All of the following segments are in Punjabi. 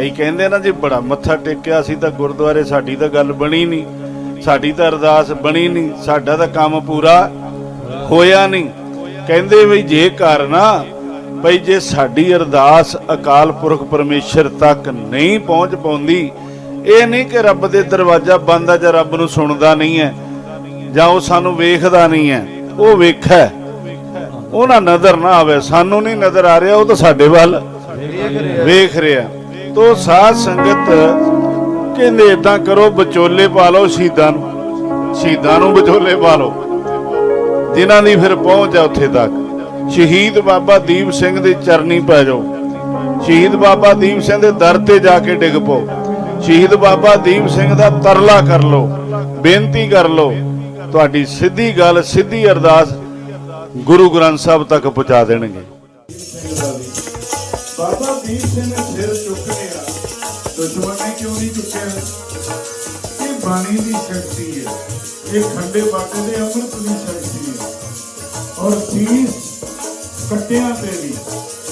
ਅਸੀਂ ਕਹਿੰਦੇ ਨਾ ਜੀ, ਬੜਾ ਮੱਥਾ ਟੇਕਿਆ ਸੀ ਤਾਂ ਗੁਰਦੁਆਰੇ, ਸਾਡੀ ਤਾਂ ਗੱਲ ਬਣੀ ਨਹੀਂ। ਸਾਡੀ ਤਾਂ ਅਰਦਾਸ ਬਣੀ ਨਹੀਂ, ਸਾਡਾ ਤਾਂ ਕੰਮ ਪੂਰਾ ਹੋਇਆ ਨਹੀਂ। ਕਹਿੰਦੇ ਵੀ ਜੇ ਘਰ ਨਾ, ਭਈ ਜੇ ਸਾਡੀ ਅਰਦਾਸ ਅਕਾਲ ਪੁਰਖ ਪਰਮੇਸ਼ਰ ਤੱਕ ਨਹੀਂ ਪਹੁੰਚ ਪਾਉਂਦੀ, ਇਹ ਨਹੀਂ ਕਿ ਰੱਬ ਦੇ ਦਰਵਾਜ਼ਾ ਬੰਦ ਆ ਜਾਂ ਰੱਬ ਨੂੰ ਸੁਣਦਾ ਨਹੀਂ ਹੈ, ਜਾਂ ਉਹ ਸਾਨੂੰ ਵੇਖਦਾ ਨਹੀਂ ਹੈ, ਉਹ ਵੇਖੈ। ਉਹਨਾਂ ਨਜ਼ਰ ਨਾ ਆਵੇ, ਸਾਨੂੰ ਨਹੀਂ ਨਜ਼ਰ ਆ ਰਿਹਾ, ਉਹ ਤਾਂ ਸਾਡੇ ਵੱਲ ਵੇਖ ਰਿਹਾ। ਤੋ ਸਾਧ ਸੰਗਤ, ਕਹਿੰਦੇ ਇਦਾਂ ਕਰੋ, ਵਿਚੋਲੇ ਪਾ ਲਓ ਸ਼ਹੀਦਾਂ ਨੂੰ। ਸ਼ਹੀਦਾਂ ਨੂੰ ਵਿਚੋਲੇ ਪਾ ਲਓ। ਜਿਨ੍ਹਾਂ ਦੀ ਫਿਰ ਪਹੁੰਚ ਆ ਉੱਥੇ ਤੱਕ। ਸ਼ਹੀਦ ਬਾਬਾ ਦੀਪ ਸਿੰਘ ਦੇ ਚਰਨੀ ਪੈ ਜਾਓ। ਸ਼ਹੀਦ ਬਾਬਾ ਦੀਪ ਸਿੰਘ ਦੇ ਦਰ ਤੇ ਜਾ ਕੇ ਡਿੱਗ ਪਓ। ਸ਼ਹੀਦ ਬਾਬਾ ਦੀਪ ਸਿੰਘ ਦਾ ਤਰਲਾ ਕਰ ਲਓ। ਬੇਨਤੀ ਕਰ ਲਓ। ਤੁਹਾਡੀ ਸਿੱਧੀ ਗੱਲ, ਸਿੱਧੀ ਅਰਦਾਸ ਗੁਰੂ ਗ੍ਰੰਥ ਸਾਹਿਬ ਤੱਕ ਪਹੁੰਚਾ ਦੇਣਗੇ। ਬਾਬਾ ਦੀਪ ਸਿੰਘ ਨੇ ਸਿਰ ਚੁੱਕਨੇ ਆ ਦੁਸ਼ਮਣ ਨੇ ਕਿਉਂ ਨਹੀਂ ਚੁੱਕਿਆ? ਇਹ ਬਾਣੀ ਦੀ ਸ਼ਕਤੀ ਹੈ। ਇਹ ਖੰਡੇ ਬਾਟੇ ਦੇ ਅੰਮ੍ਰਿਤ ਦੀ ਸ਼ਕਤੀ ਹੈ। ਔਰ ਤੀਸ ਕੱਟਿਆਂ ਤੇ ਵੀ।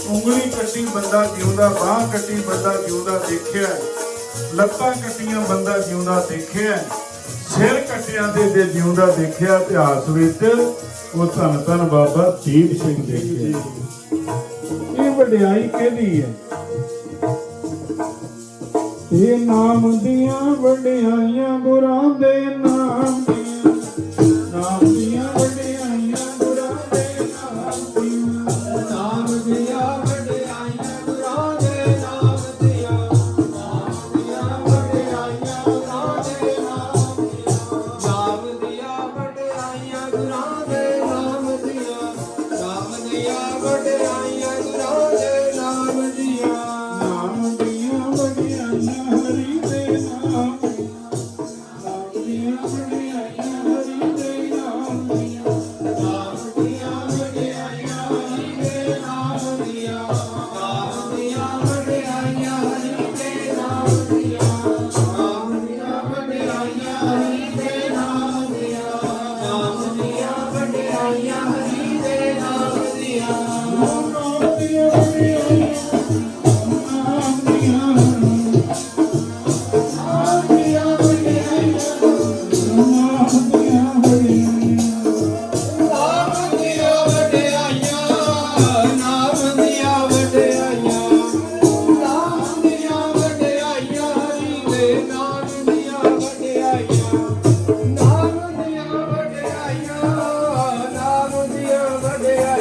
ਉਂਗਲੀ ਕੱਟੀ ਬੰਦਾ ਜਿਉਂਦਾ, ਬਾਹ ਕੱਟੀ ਬੰਦਾ ਜਿਉਂਦਾ ਦੇਖਿਆ। ਲੱਤਾਂ ਕੱਟੀਆਂ ਬੰਦਾ ਜਿਉਂਦਾ ਦੇਖਿਆ। ਸਿਰ ਕੱਟਿਆਂ ਤੇ ਜਿਉਂਦਾ ਦੇਖਿਆ, ਇਤਿਹਾਸ ਵਿੱਚ ਉਹ ਧੰਨ ਧੰਨ ਬਾਬਾ ਦੀਪ ਸਿੰਘ ਦੇਖਿਆ। ਵਡਿਆਈ ਕਿਹਦੀ ਹੈ। ਇਹ ਨਾਮ ਦੀਆਂ ਵਡਿਆਈਆਂ ਗੁਰਾਂ ਦੇ ਨਾਮ ਦੇ ਨਾਮ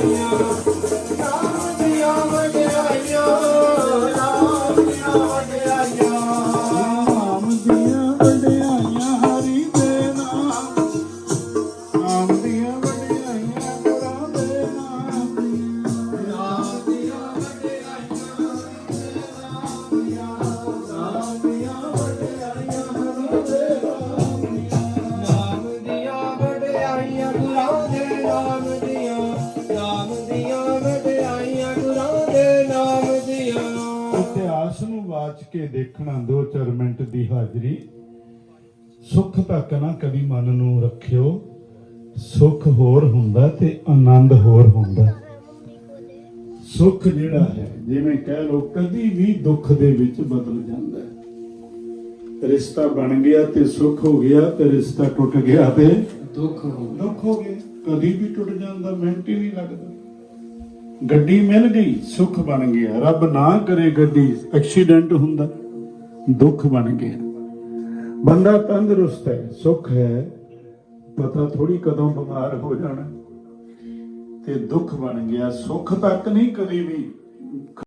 ਵਡਿਆਈਆਂ ਕੇ ਦੇਖਣਾ 2-4 ਮਿੰਟ ਦੀ ਹਾਜ਼ਰੀ। ਸੁੱਖ ਤੱਕ ਨਾ ਕਦੀ ਮਨ ਨੂੰ ਰੱਖਿਓ। ਸੁੱਖ ਹੋਰ ਹੁੰਦਾ ਤੇ ਆਨੰਦ ਹੋਰ ਹੁੰਦਾ। ਸੁੱਖ ਜਿਹੜਾ ਹੈ ਜਿਵੇਂ ਕਹਿ ਲੋ ਕਦੀ ਵੀ ਦੁੱਖ ਦੇ ਵਿੱਚ ਬਦਲ ਜਾਂਦਾ ਹੈ। ਰਿਸ਼ਤਾ ਬਣ ਗਿਆ ਤੇ ਸੁੱਖ ਹੋ ਗਿਆ ਤੇ ਰਿਸ਼ਤਾ ਟੁੱਟ ਗਿਆ ਤੇ ਦੁੱਖ ਹੋ ਦੁੱਖ ਹੋ ਗਿਆ। ਕਦੀ ਵੀ ਟੁੱਟ ਜਾਂਦਾ ਮਿੰਟ ਹੀ ਨਹੀਂ ਲੱਗਦਾ। ਗੱਡੀ ਮਿਲ ਗਈ, ਸੁੱਖ ਬਣ ਗਿਆ। ਰੱਬ ਨਾ ਕਰੇ ਗੱਡੀ, ਐਕਸੀਡੈਂਟ ਹੁੰਦਾ, ਦੁੱਖ ਬਣ ਗਿਆ। ਬੰਦਾ ਤੰਦਰੁਸਤ ਹੈ, ਸੁੱਖ ਹੈ, ਪਤਾ ਥੋੜੀ ਕਦੋਂ ਬਿਮਾਰ ਹੋ ਜਾਣਾ। ਤੇ ਦੁੱਖ ਬਣ ਗਿਆ, ਸੁੱਖ ਤੱਕ ਨਹੀਂ ਕਦੀ ਵੀ